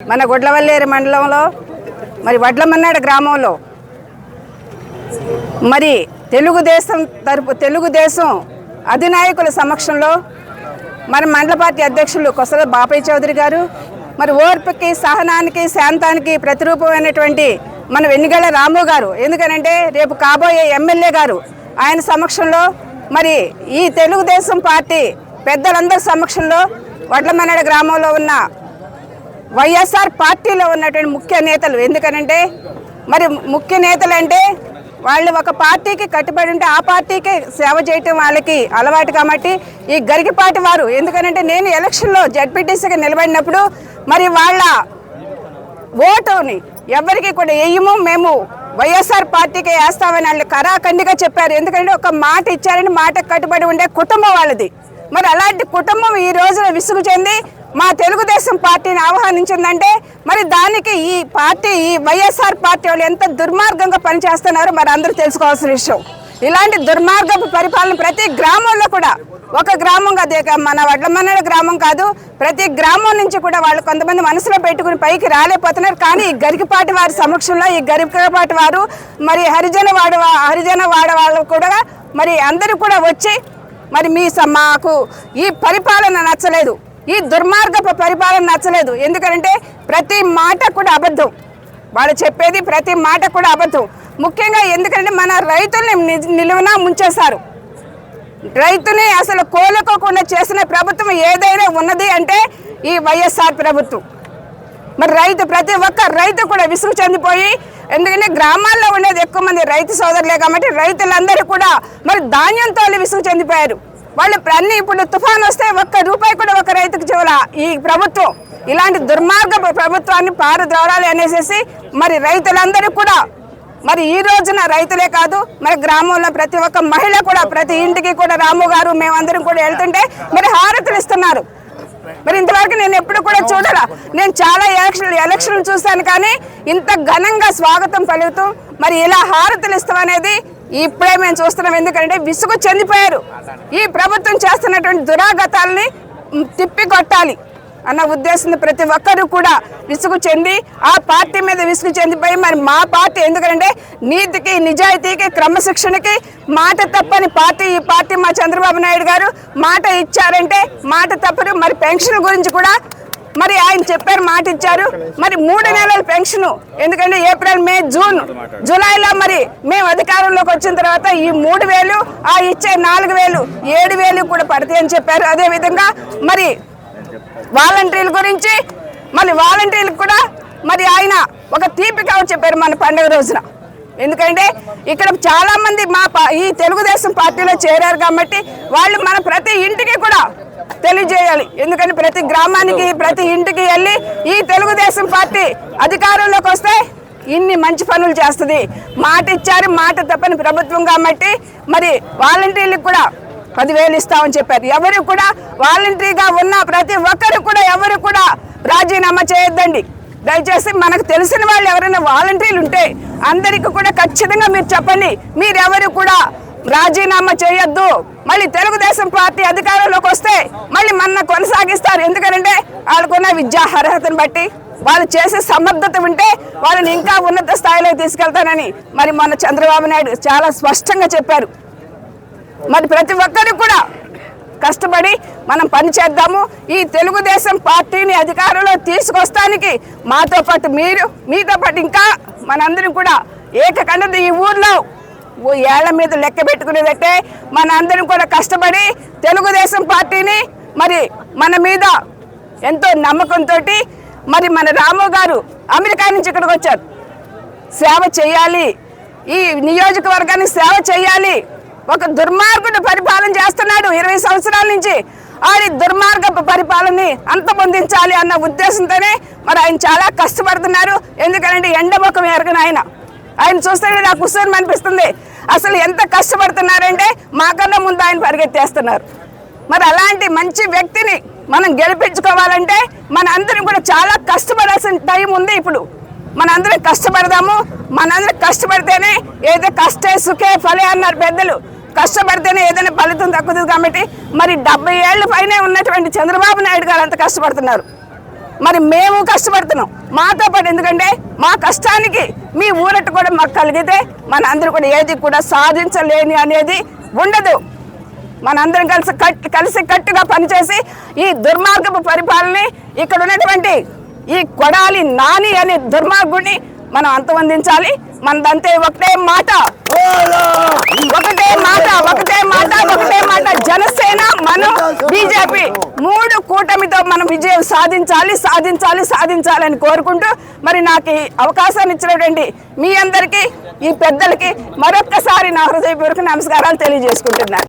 మన గుడ్లవల్లేరు మండలంలో మరి వడ్లమన్నాడు గ్రామంలో. మరి తెలుగుదేశం తరపు తెలుగుదేశం అధినాయకుల సమక్షంలో మరి మండల పార్టీ అధ్యక్షులు కొసల బాపయ్య చౌదరి గారు మరి ఓర్పుకి సహనానికి శాంతానికి ప్రతిరూపమైనటువంటి మన వెన్నిగళ్ళ రాము గారు. ఎందుకనంటే రేపు కాబోయే ఎమ్మెల్యే గారు ఆయన సమక్షంలో మరి ఈ తెలుగుదేశం పార్టీ పెద్దలందరి సమక్షంలో వడ్లమన్నాడ గ్రామంలో ఉన్న వైఎస్ఆర్ పార్టీలో ఉన్నటువంటి ముఖ్య నేతలు. ఎందుకనంటే మరి ముఖ్య నేతలు అంటే వాళ్ళు ఒక పార్టీకి కట్టుబడి ఉంటే ఆ పార్టీకి సేవ చేయటం వాళ్ళకి అలవాటు కాబట్టి ఈ గరికిపాటి వారు. ఎందుకనంటే నేను ఎలక్షన్లో జడ్పీటీసీగా నిలబడినప్పుడు మరి వాళ్ళ ఓటుని ఎవరికి కూడా వేయము మేము వైఎస్ఆర్ పార్టీకి వేస్తామని వాళ్ళు కరాఖండిగా చెప్పారు. ఎందుకంటే ఒక మాట ఇచ్చారని మాట కట్టుబడి ఉండే కుటుంబం వాళ్ళది. మరి అలాంటి కుటుంబం ఈ రోజున విసుగు చెంది మా తెలుగుదేశం పార్టీని ఆహ్వానించిందంటే మరి దానికి ఈ పార్టీ ఈ వైఎస్ఆర్ పార్టీ వాళ్ళు ఎంత దుర్మార్గంగా పనిచేస్తున్నారో మరి అందరూ తెలుసుకోవాల్సిన విషయం. ఇలాంటి దుర్మార్గపు పరిపాలన ప్రతి గ్రామంలో కూడా ఒక గ్రామం కాదు మన వడ్లమన్నడ గ్రామం కాదు ప్రతి గ్రామం నుంచి కూడా వాళ్ళు కొంతమంది మనసులో పెట్టుకుని పైకి రాలేకపోతున్నారు. కానీ ఈ గరికపాటి వారి సమక్షంలో ఈ గరికపాటి వారు మరి హరిజన వాడ హరిజన వాడ వాళ్ళు కూడా మరి అందరూ కూడా వచ్చి మరి మీ స- మాకు ఈ పరిపాలన నచ్చలేదు. ఈ దుర్మార్గపు పరిపాలన నచ్చలేదు. ఎందుకంటే ప్రతి మాట కూడా అబద్ధం. వాళ్ళు చెప్పేది ప్రతి మాట కూడా అబద్ధం. ముఖ్యంగా ఎందుకంటే మన రైతుల్ని నిలువన ముంచేశారు. రైతుని అసలు కోలుకోకుండా చేసిన ప్రభుత్వం ఏదైనా ఉన్నది అంటే ఈ వైఎస్ఆర్ ప్రభుత్వం. మరి రైతు ప్రతి ఒక్క రైతు కూడా విసుగు చెందిపోయి ఎందుకంటే గ్రామాల్లో ఉండేది ఎక్కువ మంది రైతు సోదరులే కాబట్టి రైతులందరూ కూడా మరి ధాన్యంతో విసుగు చెందిపోయారు. వాళ్ళు ఇప్పుడు అన్ని ఇప్పుడు తుఫాన్ వస్తే ఒక్క రూపాయి కూడా ఒక రైతుకు చెవుల. ఈ ప్రభుత్వం ఇలాంటి దుర్మార్గ ప్రభుత్వాన్ని పారద్రోరాలి అనేసి మరి రైతులందరూ కూడా మరి ఈ రోజున రైతులే కాదు మరి గ్రామంలో ప్రతి ఒక్క మహిళ కూడా ప్రతి ఇంటికి కూడా రాము గారు మేమందరం కూడా వెళ్తుంటే మరి హారతులు ఇస్తున్నారు. మరి ఇంతవరకు నేను ఎప్పుడు కూడా చూడాల. నేను చాలా ఎలక్షన్ ఎలక్షన్లు చూశాను కానీ ఇంత ఘనంగా స్వాగతం పలుకుతూ మరి ఇలా హారతులు ఇస్తాం అనేది ఇప్పుడే మేము చూస్తున్నాం ఎందుకంటే విసుగు చెందిపోయారు. ఈ ప్రభుత్వం చేస్తున్నటువంటి దురాగతాలని తిప్పి కొట్టాలి అన్న ఉద్దేశంతో ప్రతి ఒక్కరూ కూడా విసుగు చెంది ఆ పార్టీ మీద విసుగు చెందిపోయి మరి మా పార్టీ ఎందుకంటే నీతికి నిజాయితీకి క్రమశిక్షణకి మాట తప్పని పార్టీ. ఈ పార్టీ మా చంద్రబాబు నాయుడు గారు మాట ఇచ్చారంటే మాట తప్పరు మరి పెన్షన్ గురించి కూడా మరి ఆయన చెప్పారు మాట ఇచ్చారు. మరి మూడు నెలల పెన్షన్. ఎందుకంటే ఏప్రిల్ మే జూన్ జూలైలో మరి మేము అధికారంలోకి వచ్చిన తర్వాత ఈ మూడు వేలు ఆ ఇచ్చే నాలుగు వేలు ఏడు వేలు కూడా పడతాయి అని చెప్పారు. అదేవిధంగా మరి వాలంటీర్ల గురించి మళ్ళీ వాలంటీర్లకు కూడా మరి ఆయన ఒక తీపి కవర్ చెప్పారు మన పండుగ రోజున. ఎందుకంటే ఇక్కడ చాలా మంది మా ఈ తెలుగుదేశం పార్టీలో చేరారు కాబట్టి వాళ్ళు మన ప్రతి ఇంటికి తెలియజేయాలి. ఎందుకంటే ప్రతి గ్రామానికి ప్రతి ఇంటికి వెళ్ళి ఈ తెలుగుదేశం పార్టీ అధికారంలోకి వస్తే ఇన్ని మంచి పనులు చేస్తుంది. మాట ఇచ్చారు మాట తప్పని ప్రభుత్వం కాబట్టి మరి వాలంటీర్లకు కూడా పదివేలు ఇస్తామని చెప్పారు. ఎవరు కూడా వాలంటరీగా ఉన్న ప్రతి ఒక్కరు కూడా ఎవరు కూడా రాజీనామా చేయొద్దండి. దయచేసి మనకు తెలిసిన వాళ్ళు ఎవరైనా వాలంటీర్లు ఉంటే అందరికీ కూడా ఖచ్చితంగా మీరు చెప్పండి. మీరెవరు కూడా రాజీనామా చేయొద్దు. మళ్ళీ తెలుగుదేశం పార్టీ అధికారంలోకి వస్తే మళ్ళీ మన కొనసాగిస్తారు. ఎందుకంటే వాళ్ళకున్న విద్యా అర్హతను బట్టి వాళ్ళు చేసే సమర్థత ఉంటే వాళ్ళని ఇంకా ఉన్నత స్థాయిలో తీసుకెళ్తానని మరి మొన్న చంద్రబాబు నాయుడు చాలా స్పష్టంగా చెప్పారు. మరి ప్రతి ఒక్కరు కూడా కష్టపడి మనం పని చేద్దాము. ఈ తెలుగుదేశం పార్టీని అధికారంలో తీసుకొస్తానికి మాతో పాటు మీరు మీతో పాటు ఇంకా మనందరం కూడా ఏకకండది ఈ ఊర్లో ఏళ్ళ మీద లెక్క పెట్టుకునేదంటే మన అందరం కూడా కష్టపడి తెలుగుదేశం పార్టీని మరి మన మీద ఎంతో నమ్మకంతో మరి మన రాము గారు అమెరికా నుంచి ఇక్కడికి వచ్చారు. సేవ చేయాలి. ఈ నియోజకవర్గానికి సేవ చేయాలి. ఒక దుర్మార్గుడు పరిపాలన చేస్తున్నాడు ఇరవై సంవత్సరాల నుంచి. ఆడి దుర్మార్గ పరిపాలనని అంతమొందించాలి అన్న ఉద్దేశంతోనే మరి ఆయన చాలా కష్టపడుతున్నారు. ఎందుకంటే ఎండముఖం ఎరగని ఆయన. ఆయన చూస్తే నాకు కుసూరం అనిపిస్తుంది. అసలు ఎంత కష్టపడుతున్నారంటే మాకన్నా ముందు ఆయన పరిగెత్తేస్తున్నారు. మరి అలాంటి మంచి వ్యక్తిని మనం గెలిపించుకోవాలంటే మన అందరం కూడా చాలా కష్టపడాల్సిన టైం ఉంది ఇప్పుడు. మనందరం కష్టపడదాము. మనందరం కష్టపడితేనే ఏదో కష్టే సుఖే ఫలే అన్నారు పెద్దలు. కష్టపడితేనే ఏదైనా ఫలితం తగ్గుతుంది కాబట్టి మరి డెబ్బై ఏళ్ళ పైనే ఉన్నటువంటి చంద్రబాబు నాయుడు గారు అంత కష్టపడుతున్నారు. మరి మేము కష్టపడుతున్నాం. మాతో పాటు ఎందుకంటే మా కష్టానికి మీ ఊరట కూడా మాకు కలిగితే మన అందరూ కూడా ఏది కూడా సాధించలేని అనేది ఉండదు. మనందరం కలిసి కట్ కలిసి కట్టుగా పనిచేసి ఈ దుర్మార్గపు పరిపాలనని ఇక్కడ ఉన్నటువంటి ఈ కొడాలి నాని అనే దుర్మార్గుడిని మనం అంతమందించాలి. మనదంతే ఒకటే మాట. ఒకటే మాట ఒకటే మాట ఒకటే మాట. జనసేన మనం బీజేపీ మూడు కూటమితో మనం విజయం సాధించాలి సాధించాలి సాధించాలని కోరుకుంటూ మరి నాకు ఈ అవకాశాన్ని ఇచ్చినటువంటి మీ అందరికీ ఈ పెద్దలకి మరొక్కసారి నా హృదయపూర్వక నమస్కారాలు తెలియజేసుకుంటున్నాను.